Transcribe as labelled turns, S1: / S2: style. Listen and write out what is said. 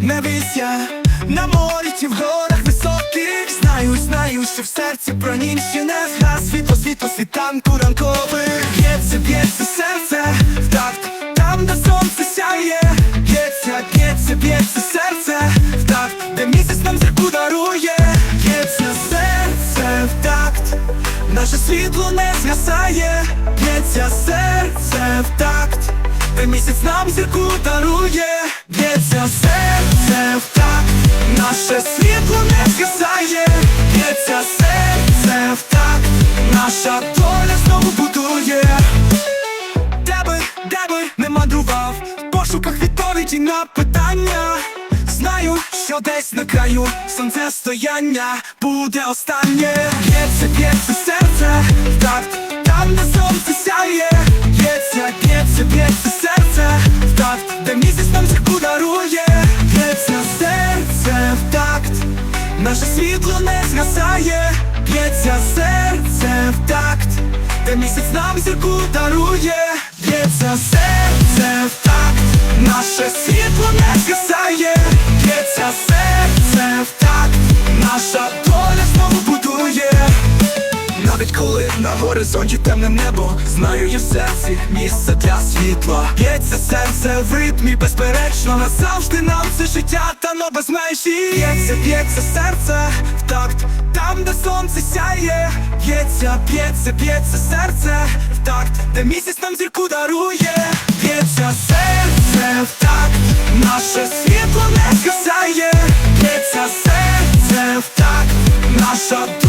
S1: не вися на морі чи в горах високих Знаю, знаю, що в серці промінь ще не згас. Світло, світло, світанку ранкових Б'ється, б'ється серце. В такт Там, де сонце сяє. Б'ється, б'ється, б'ється серце. В такт Де місяць нам зірку дарує. Б'ється серце. В такт Наше світло не згасає. Б'ється серце. В такт Де місяць нам зірку дарує серце в такт Наше світло не згасає. Б'ється серце в такт Наша доля знову будує. Де би, де би не мандрував В пошуках відповіді на питання. Знаю, що десь на краю сонцестояння буде останнє. Б'ється, б'ється серце в такт Там, де сонце сяє зірку дарує Б'ється серце в такт. Наше світло не згасає Б'ється серце в такт. Де місяць нам зірку дарує Б'ється серце в такт. Наше світло не згасає Б'ється серце в такт. Наша коли на горизонті темне небо Знаю, є в серці місце для світла. Б'ється серце в ритмі, безперечно Назавжди нам це життя, та но без межі. Б'ється, б'ється серце в такт Там, де сонце сяє. Б'ється, б'ється, б'ється серце в такт Де місяць нам зірку дарує. Б'ється серце в такт Наше світло не згасає. Б'ється серце в такт Наша будує